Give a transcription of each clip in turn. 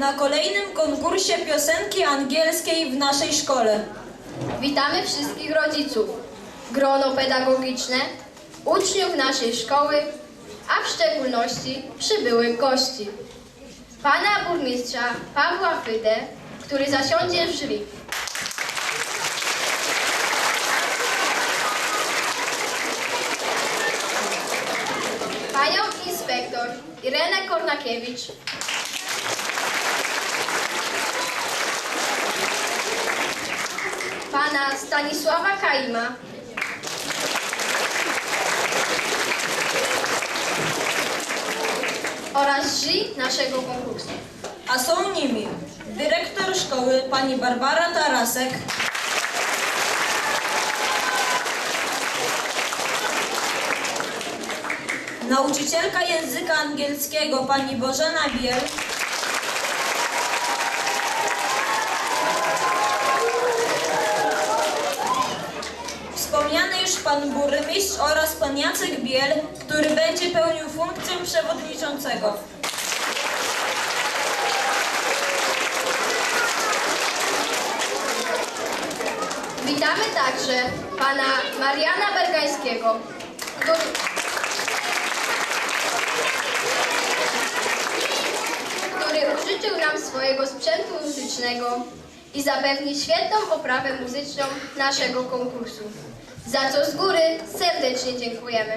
na kolejnym konkursie piosenki angielskiej w naszej szkole. Witamy wszystkich rodziców, grono pedagogiczne, uczniów naszej szkoły, a w szczególności przybyłych gości. Pana burmistrza Pawła Fydę, który zasiądzie w jury. Panią inspektor Irenę Kornakiewicz, pana Stanisława Kaima, oraz jury naszego konkursu. A są nimi dyrektor szkoły pani Barbara Tarasek, nauczycielka języka angielskiego pani Bożena Biel, pan burmistrz oraz pan Jacek Biel, który będzie pełnił funkcję przewodniczącego. Witamy także pana Mariana Bergańskiego, który, który użyczył nam swojego sprzętu muzycznego i zapewni świetną oprawę muzyczną naszego konkursu. Za co z góry serdecznie dziękujemy.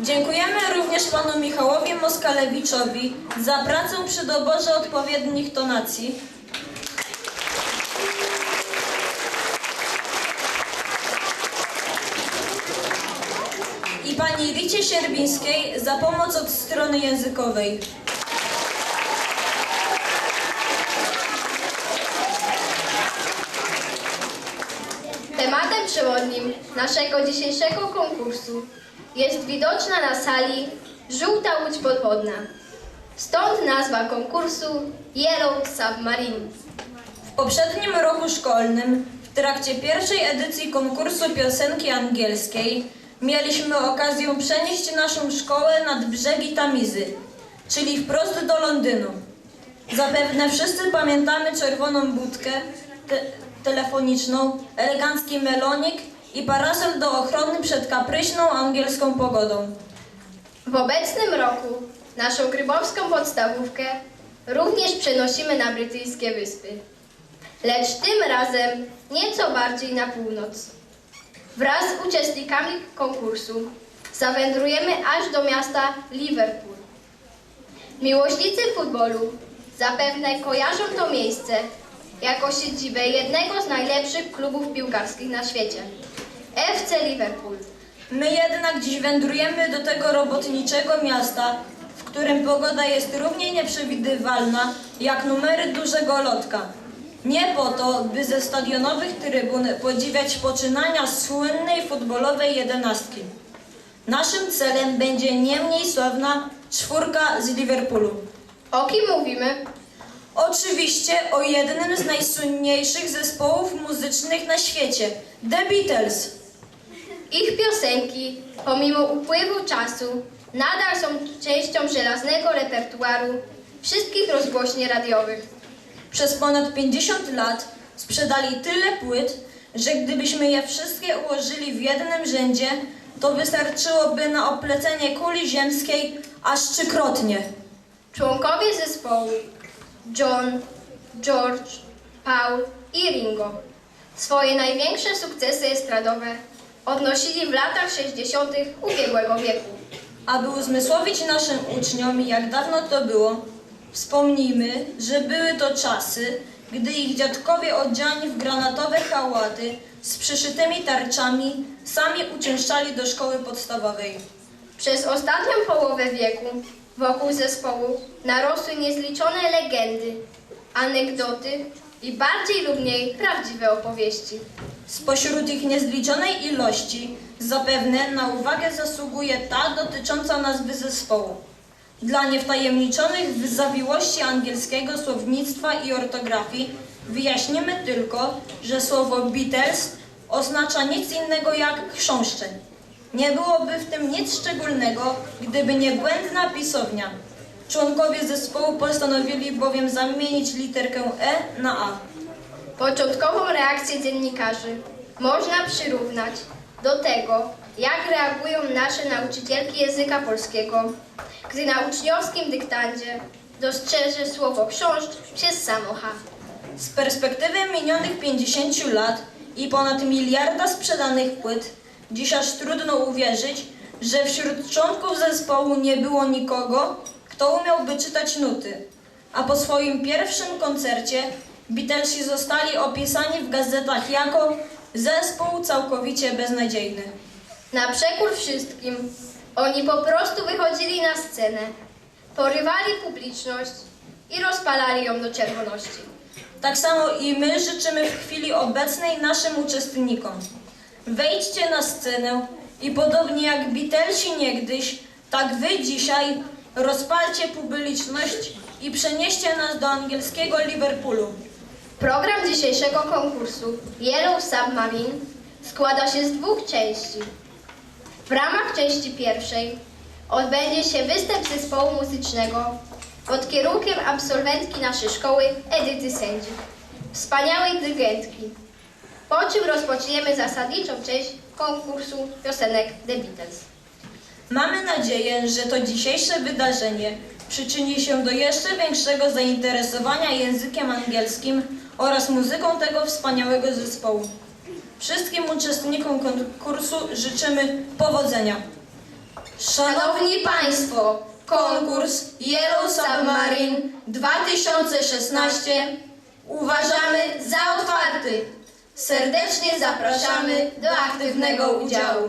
Dziękujemy również panu Michałowi Moskalewiczowi za pracę przy doborze odpowiednich tonacji. I pani Ricie Sierbińskiej za pomoc od strony językowej. Przewodnim naszego dzisiejszego konkursu jest widoczna na sali żółta łódź podwodna. Stąd nazwa konkursu Yellow Submarine. W poprzednim roku szkolnym, w trakcie pierwszej edycji konkursu piosenki angielskiej, mieliśmy okazję przenieść naszą szkołę nad brzegi Tamizy, czyli wprost do Londynu. Zapewne wszyscy pamiętamy czerwoną budkę te telefoniczną, elegancki melonik i parasol do ochrony przed kapryśną angielską pogodą. W obecnym roku naszą grybowską podstawówkę również przenosimy na brytyjskie wyspy. Lecz tym razem nieco bardziej na północ. Wraz z uczestnikami konkursu zawędrujemy aż do miasta Liverpool. Miłośnicy futbolu zapewne kojarzą to miejsce jako siedzibę jednego z najlepszych klubów piłkarskich na świecie FC Liverpool. My jednak dziś wędrujemy do tego robotniczego miasta, w którym pogoda jest równie nieprzewidywalna jak numery dużego lotka. Nie po to, by ze stadionowych trybun podziwiać poczynania słynnej futbolowej jedenastki. Naszym celem będzie nie mniej sławna czwórka z Liverpoolu. O kim mówimy? Oczywiście o jednym z najsłynniejszych zespołów muzycznych na świecie, The Beatles. Ich piosenki, pomimo upływu czasu, nadal są częścią żelaznego repertuaru wszystkich rozgłośni radiowych. Przez ponad 50 lat sprzedali tyle płyt, że gdybyśmy je wszystkie ułożyli w jednym rzędzie, to wystarczyłoby na oplecenie kuli ziemskiej aż trzykrotnie. Członkowie zespołu John, George, Paul i Ringo swoje największe sukcesy estradowe odnosili w latach 60. ubiegłego wieku. Aby uzmysłowić naszym uczniom, jak dawno to było, wspomnijmy, że były to czasy, gdy ich dziadkowie odziani w granatowe hałaty z przyszytymi tarczami sami uczęszczali do szkoły podstawowej. Przez ostatnią połowę wieku wokół zespołu narosły niezliczone legendy, anegdoty i bardziej lub mniej prawdziwe opowieści. Spośród ich niezliczonej ilości zapewne na uwagę zasługuje ta dotycząca nazwy zespołu. Dla niewtajemniczonych w zawiłości angielskiego słownictwa i ortografii wyjaśnimy tylko, że słowo Beatles oznacza nic innego jak chrząszczeń. Nie byłoby w tym nic szczególnego, gdyby nie błędna pisownia. Członkowie zespołu postanowili bowiem zamienić literkę E na A. Początkową reakcję dziennikarzy można przyrównać do tego, jak reagują nasze nauczycielki języka polskiego, gdy na uczniowskim dyktandzie dostrzeże słowo książcz przez samo H. Z perspektywy minionych 50 lat i ponad miliarda sprzedanych płyt, dziś aż trudno uwierzyć, że wśród członków zespołu nie było nikogo, kto umiałby czytać nuty. A po swoim pierwszym koncercie Beatlesi zostali opisani w gazetach jako zespół całkowicie beznadziejny. Na przekór wszystkim, oni po prostu wychodzili na scenę, porywali publiczność i rozpalali ją do czerwoności. Tak samo i my życzymy w chwili obecnej naszym uczestnikom. Wejdźcie na scenę i podobnie jak Beatlesi niegdyś, tak wy dzisiaj rozpalcie publiczność i przenieście nas do angielskiego Liverpoolu. Program dzisiejszego konkursu Yellow Submarine składa się z dwóch części. W ramach części pierwszej odbędzie się występ zespołu muzycznego pod kierunkiem absolwentki naszej szkoły Edyty Sędzi, wspaniałej dyrygentki. Po czym rozpoczniemy zasadniczą część konkursu piosenek The Beatles. Mamy nadzieję, że to dzisiejsze wydarzenie przyczyni się do jeszcze większego zainteresowania językiem angielskim oraz muzyką tego wspaniałego zespołu. Wszystkim uczestnikom konkursu życzymy powodzenia. Szanowni Państwo, konkurs Yellow Submarine 2016 uważamy za otwarty. Serdecznie zapraszamy do aktywnego udziału.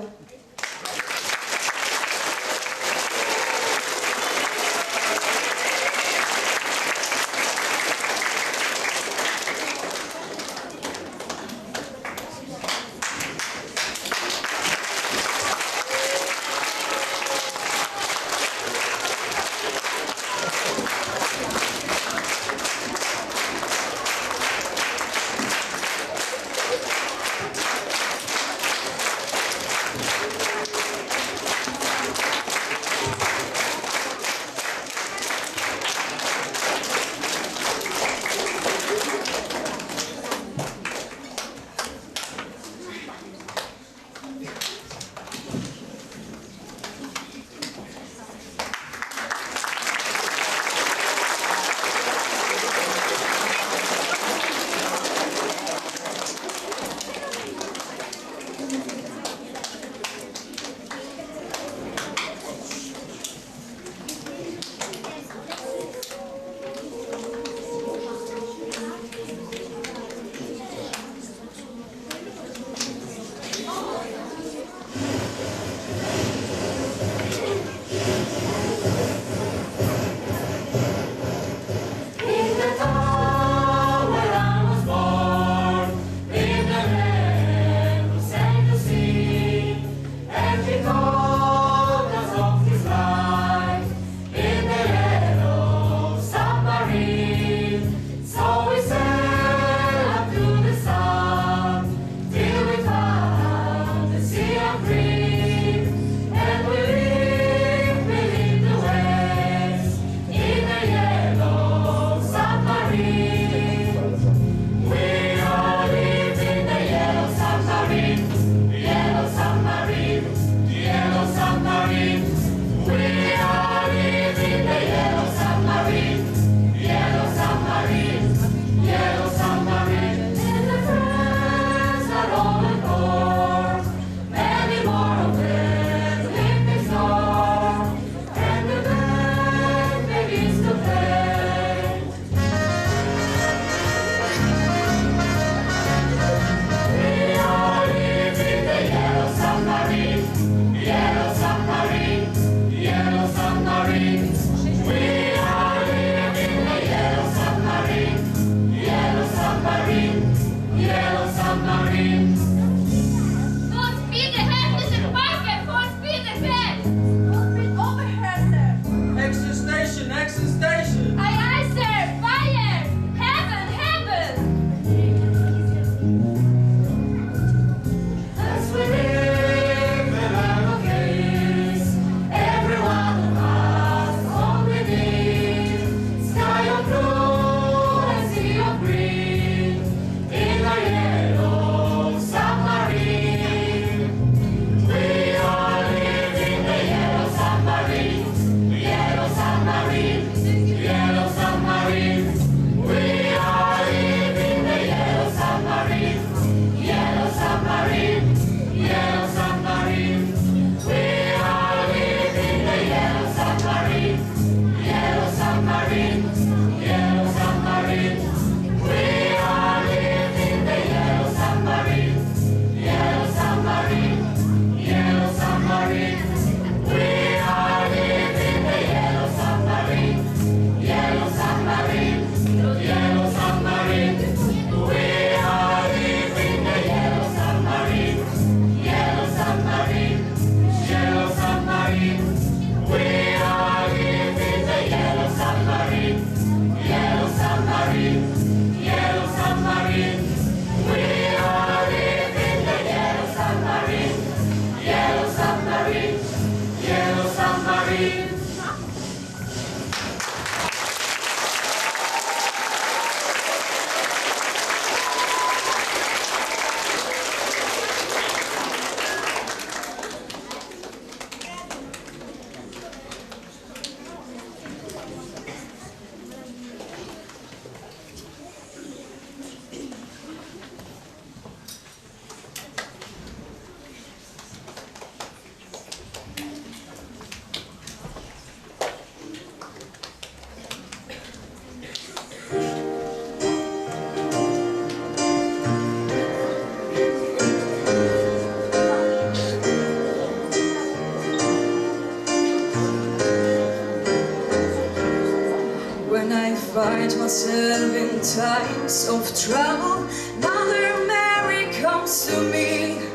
When I find myself in times of trouble Mother Mary comes to me.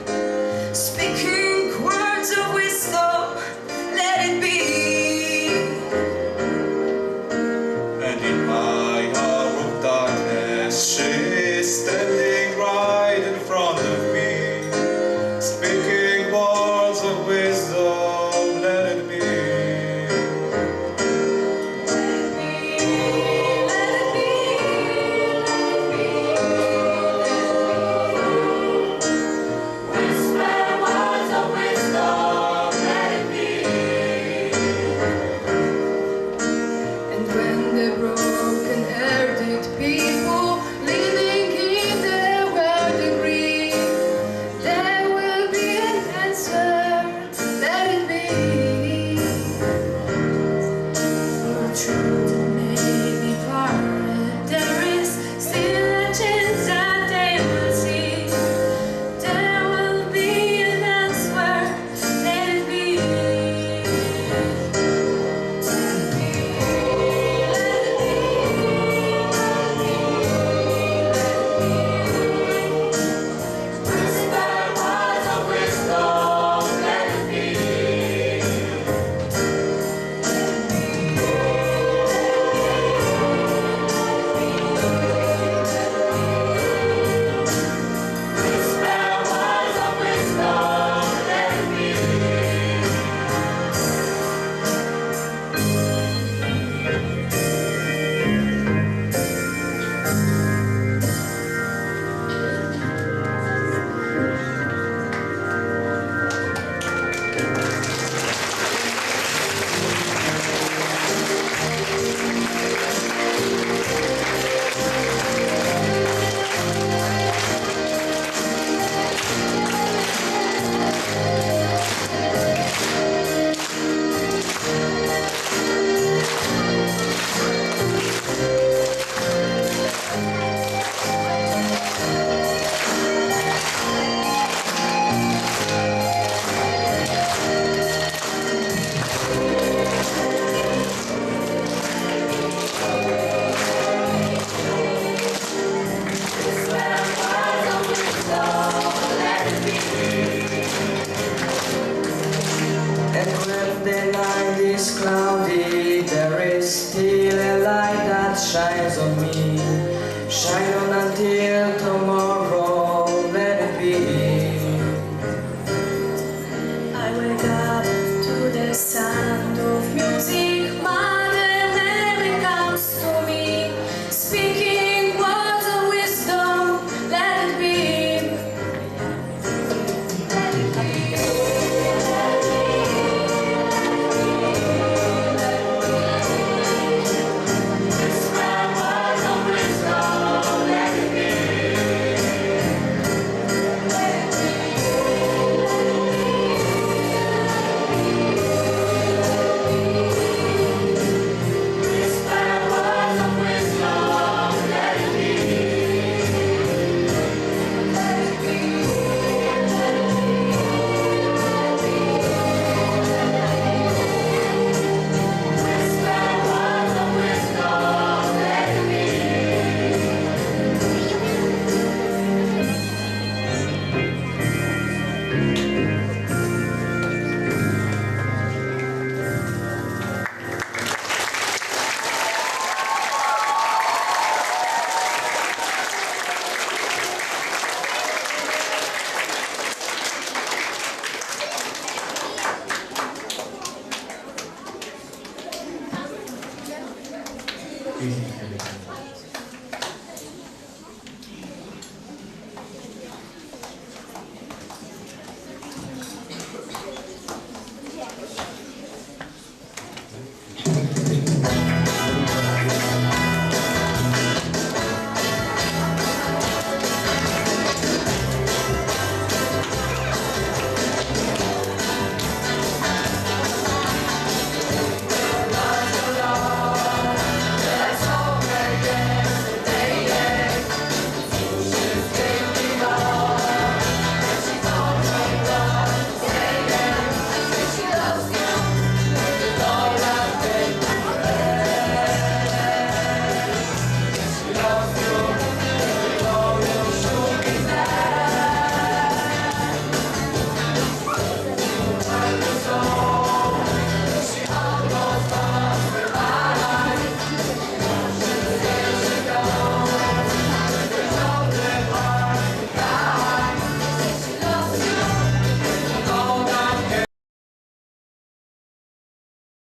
Shine